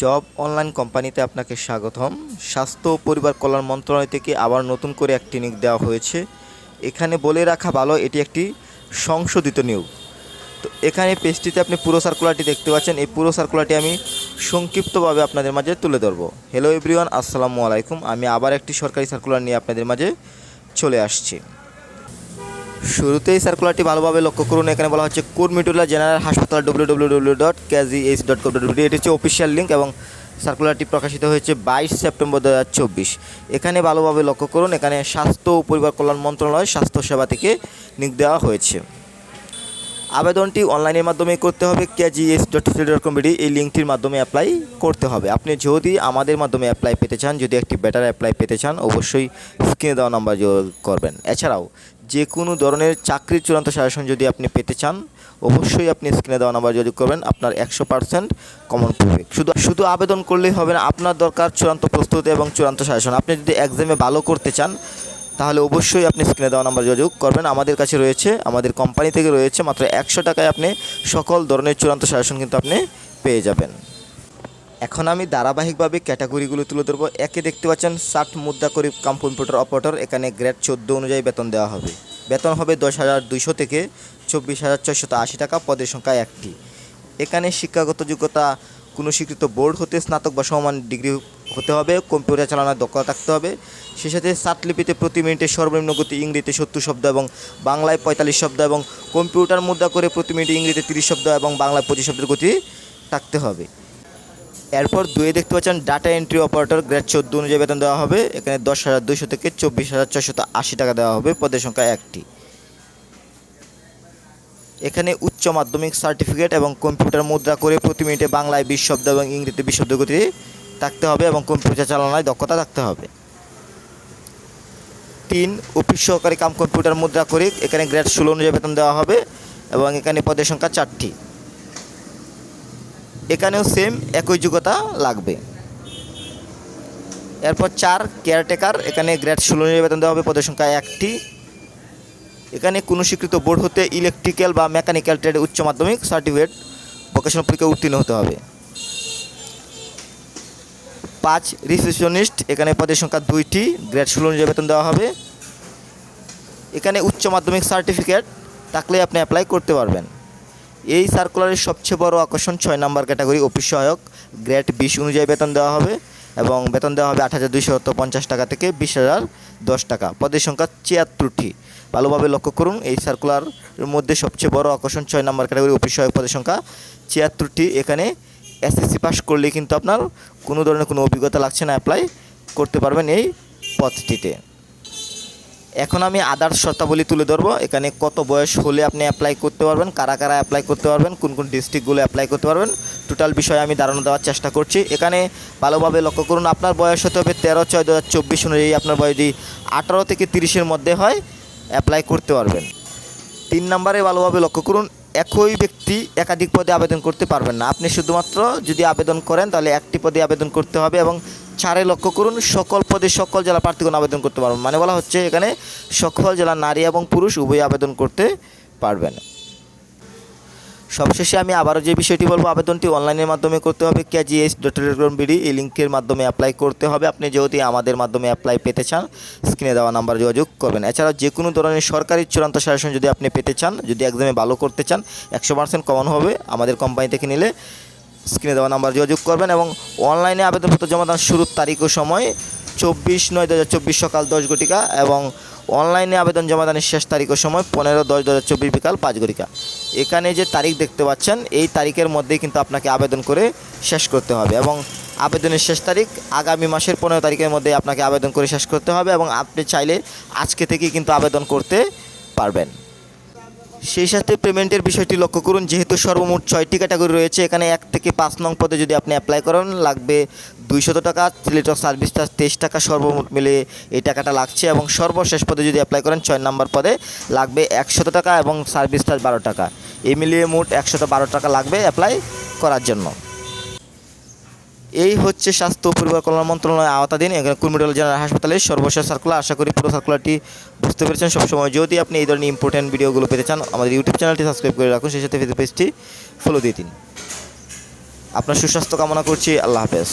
Job online কোম্পানিতে আপনাকে স্বাগতম। স্বাস্থ্য ও পরিবার কল্যাণ মন্ত্রণালয় থেকে আবার নতুন করে একটি নিয়োগ দেওয়া হয়েছে। এখানে বলে রাখা ভালো, এটি একটি সংশোধিত নিয়োগ। তো এখানে পেজটিতে আপনি পুরো সার্কুলারটি দেখতে পাচ্ছেন। এই পুরো সার্কুলারটি আমি সংক্ষিপ্তভাবে আপনাদের মাঝে তুলে ধরবো। হ্যালো এভরিওয়ান আসসালামু আলাইকুম। আমি আবার একটি সরকারি সার্কুলার নিয়ে আপনাদের মাঝে চলে আসছি। শুরুতেই সার্কুলারটি ভালোভাবে লক্ষ্য করুন। এখানে বলা হচ্ছে কুর্মিটুলা জেনারেল হাসপাতাল W W W dot KGH dot com dot এটি হচ্ছে অফিসিয়াল লিঙ্ক এবং সার্কুলারটি প্রকাশিত হয়েছে বাইশ সেপ্টেম্বর দু হাজার চব্বিশ। এখানে ভালোভাবে লক্ষ্য করুন, এখানে স্বাস্থ্য ও পরিবার কল্যাণ মন্ত্রণালয় স্বাস্থ্যসেবা থেকে নিয়োগ দেওয়া হয়েছে। আবেদনটি অনলাইনের মাধ্যমে করতে হবে। কেজিএস ডট ডট কম এই লিঙ্কটির মাধ্যমে অ্যাপ্লাই করতে হবে। আপনি যদি আমাদের মাধ্যমে অ্যাপ্লাই পেতে চান, যদি একটি বেটার অ্যাপ্লাই পেতে চান, অবশ্যই স্ক্রিনে দেওয়া নাম্বার যোগাযোগ করবেন। এছাড়াও যে কোনো ধরনের চাকরির চূড়ান্ত সাজেশন যদি আপনি পেতে চান, অবশ্যই আপনি স্ক্রিনে দেওয়া নাম্বার যোগাযোগ করবেন, আপনার একশো পার্সেন্ট কমন পাবে শুধু শুধু আবেদন করলেই হবে না, আপনার দরকার চূড়ান্ত প্রস্তুতি এবং চূড়ান্ত সাজেশন। আপনি যদি এক্সামে ভালো করতে চান, তাহলে অবশ্যই আপনি স্ক্রিনে দেওয়া নাম্বার যোগাযোগ করবেন। আমাদের কাছে রয়েছে, আমাদের কোম্পানি থেকে রয়েছে মাত্র একশো টাকায় আপনি সকল ধরনের চূড়ান্ত সাজেশন কিন্তু আপনি পেয়ে যাবেন। এখন আমি ধারাবাহিকভাবে ক্যাটাগরিগুলো তুলে ধরবো। একে দেখতে পাচ্ছেন, ষাট মুদ্রা করি কাম কম্পিউটার অপারেটর এখানে গ্রেড চোদ্দ অনুযায়ী বেতন দেওয়া হবে। বেতন হবে দশ হাজার দুইশো থেকে চব্বিশ হাজার ছয়শত আশি টাকা, পদের সংখ্যা একটি। এখানে শিক্ষাগত যোগ্যতা, কোনো স্বীকৃত বোর্ড হতে স্নাতক বা সমান ডিগ্রি হতে হবে কম্পিউটার চালানোর দক্ষতা থাকতে হবে। সে সাথে লিপিতে প্রতি মিনিটে সর্বনিম্ন গতি ইংরেজিতে সত্তর শব্দ এবং বাংলায় পঁয়তাল্লিশ শব্দ এবং কম্পিউটার মুদ্রা করে প্রতি মিনিটে ইংরেজিতে তিরিশ শব্দ এবং বাংলায় পঁচিশ শব্দের গতি থাকতে হবে। এরপর দুয়ে দেখতে পাচ্ছেন ডাটা এন্ট্রি অপারেটর গ্রেড চোদ্দ অনুযায়ী বেতন দেওয়া হবে। এখানে দশ হাজার দুইশো থেকে চব্বিশ হাজার ছয়শত আশি টাকা দেওয়া হবে, পদের সংখ্যা একটি। এখানে উচ্চ মাধ্যমিক সার্টিফিকেট এবং কম্পিউটার মুদ্রা করে প্রতি মিনিটে বাংলায় বিশ শব্দ এবং ইংরেজিতে বিশ শব্দ গতি থাকতে হবে এবং কম্পিউটার চালানোয় দক্ষতা থাকতে হবে। তিন, অফিস সহকারী কাম কম্পিউটার মুদ্রা করে এখানে গ্রেড ষোলো অনুযায়ী বেতন দেওয়া হবে এবং এখানে পদের সংখ্যা চারটি। এখানেও সেম একই যোগ্যতা লাগবে। এরপর চার কেয়ারটেকার এখানে গ্রেড ষোলো বেতন দেওয়া হবে, পদের সংখ্যা একটি। এখানে কোনো স্বীকৃত বোর্ড হতে ইলেকট্রিক্যাল বা মেকানিক্যাল ট্রেডে উচ্চ মাধ্যমিক সার্টিফিকেট ভোকেশনাল পরীক্ষায় উত্তীর্ণ হতে হবে। পাঁচ রিসেপশনিস্ট এখানে পদের সংখ্যা দুইটি গ্রেড ষোলো অনুযায়ী বেতন দেওয়া হবে। এখানে উচ্চ মাধ্যমিক সার্টিফিকেট থাকলে আপনি অ্যাপ্লাই করতে পারবেন। এই সার্কুলারের সবচেয়ে বড় আকর্ষণ ছয় নম্বর ক্যাটাগরি অফিস সহায়ক। গ্রেড বিশ অনুযায়ী বেতন দেওয়া হবে এবং বেতন দেওয়া হবে আট হাজার দুইশো পঞ্চাশ টাকা থেকে বিশ হাজার দশ টাকা। পদের সংখ্যা ছিয়াত্তরটি। ভালোভাবে লক্ষ্য করুন, এই সার্কুলারের মধ্যে সবচেয়ে বড় আকর্ষণ ছয় নম্বর ক্যাটাগরি অফিস সহায়ক পদের সংখ্যা ছিয়াত্তরটি। এখানে এসএসসি পাস করলে কিন্তু আপনার কোনো ধরনের কোনো অভিজ্ঞতা লাগছে না অ্যাপ্লাই করতে পারবেন এই পদটিতে। এখন আমি আদার্স শর্তাবলী তুলে ধরবো। এখানে কত বয়স হলে আপনি অ্যাপ্লাই করতে পারবেন, কারা কারা অ্যাপ্লাই করতে পারবেন, কোন কোন ডিস্ট্রিক্টগুলো অ্যাপ্লাই করতে পারবেন টোটাল বিষয়ে আমি ধারণা দেওয়ার চেষ্টা করছি। এখানে ভালোভাবে লক্ষ্য করুন, আপনার বয়স হতে হবে তেরো ছয় দু হাজার চব্বিশ অনুযায়ী আপনার বয়স যদি আঠারো থেকে তিরিশের মধ্যে হয় অ্যাপ্লাই করতে পারবেন। তিন নম্বরে ভালোভাবে লক্ষ্য করুন একই ব্যক্তি একাধিক পদে আবেদন করতে পারবেন না। আপনি শুধুমাত্র যদি আবেদন করেন, তাহলে একটি পদে আবেদন করতে হবে এবং ছাড়ে লক্ষ্য করুন, সকল পদে সকল জেলা প্রার্থীগণ আবেদন করতে পারবেন। মানে বলা হচ্ছে এখানে সকল জেলা নারী এবং পুরুষ উভয় আবেদন করতে পারবেন। সবশেষে আমি আবারও যে বিষয়টি বলব, আবেদনটি অনলাইনের মাধ্যমে করতে হবে। কেজিএস ডট বিডি এই লিঙ্কের মাধ্যমে অ্যাপ্লাই করতে হবে। আপনি যদি আমাদের মাধ্যমে অ্যাপ্লাই পেতে চান স্ক্রিনে দেওয়া নাম্বার যোগাযোগ করবেন। এছাড়াও যে কোনো ধরনের সরকারি চূড়ান্ত সাজেশন যদি আপনি পেতে চান, যদি একদমই ভালো করতে চান, একশো পার্সেন্ট কমন হবে। আমাদের কোম্পানি থেকে নিলে স্ক্রিনে দেওয়া নাম্বার যোগাযোগ করবেন এবং অনলাইনে আবেদনপত্র জমা দেওয়ার শুরুর তারিখ ও সময় চব্বিশ নয় দু সকাল দশ ঘটিকা এবং অনলাইনে আবেদন জমা দানের শেষ তারিখ ও সময় পনেরো দশ দু হাজার চব্বিশ বিকাল পাঁচ ঘটিকা। এখানে যে তারিখ দেখতে পাচ্ছেন, এই তারিখের মধ্যেই কিন্তু আপনাকে আবেদন করে শেষ করতে হবে এবং আবেদনের শেষ তারিখ আগামী মাসের পনেরো তারিখের মধ্যে আপনাকে আবেদন করে শেষ করতে হবে এবং আপনি চাইলে আজকে থেকে কিন্তু আবেদন করতে পারবেন। সেই সাথে পেমেন্টের বিষয়টি লক্ষ্য করুন, যেহেতু সর্বমোট ছয়টি ক্যাটাগরি রয়েছে, এখানে এক থেকে পাঁচ নং পদে যদি আপনি অ্যাপ্লাই করেন, লাগবে দুইশত টাকা সিলেটর সার্ভিস চার্জ তেইশ টাকা সর্বমোট মিলে এই টাকাটা লাগছে এবং সর্বশেষ পদে যদি অ্যাপ্লাই করেন, ছয় নম্বর পদে লাগবে একশত টাকা এবং সার্ভিস চার্জ বারো টাকা। এই মিলিয়ে মোট একশত বারো টাকা লাগবে অ্যাপ্লাই করার জন্য। এই হচ্ছে স্বাস্থ্য পরিবার কল্যাণ মন্ত্রণালয়ের আওতাধীন কুর্মিটল জেনারেল হাসপাতালের সর্বশেষ সার্কুলার আশা করি পুরো সার্কুলারটি বুঝতে পেরেছেন। সবসময় যদি আপনি এই ধরনের ইম্পর্টেন্ট ভিডিওগুলো পেতে চান, আমাদের ইউটিউব চ্যানেলটি সাবস্ক্রাইব করে রাখুন। সেই সাথে ফেসবুক পেজটি ফলো দিয়ে দিন। আপনার সুস্বাস্থ্য কামনা করছি। আল্লাহ হাফেজ।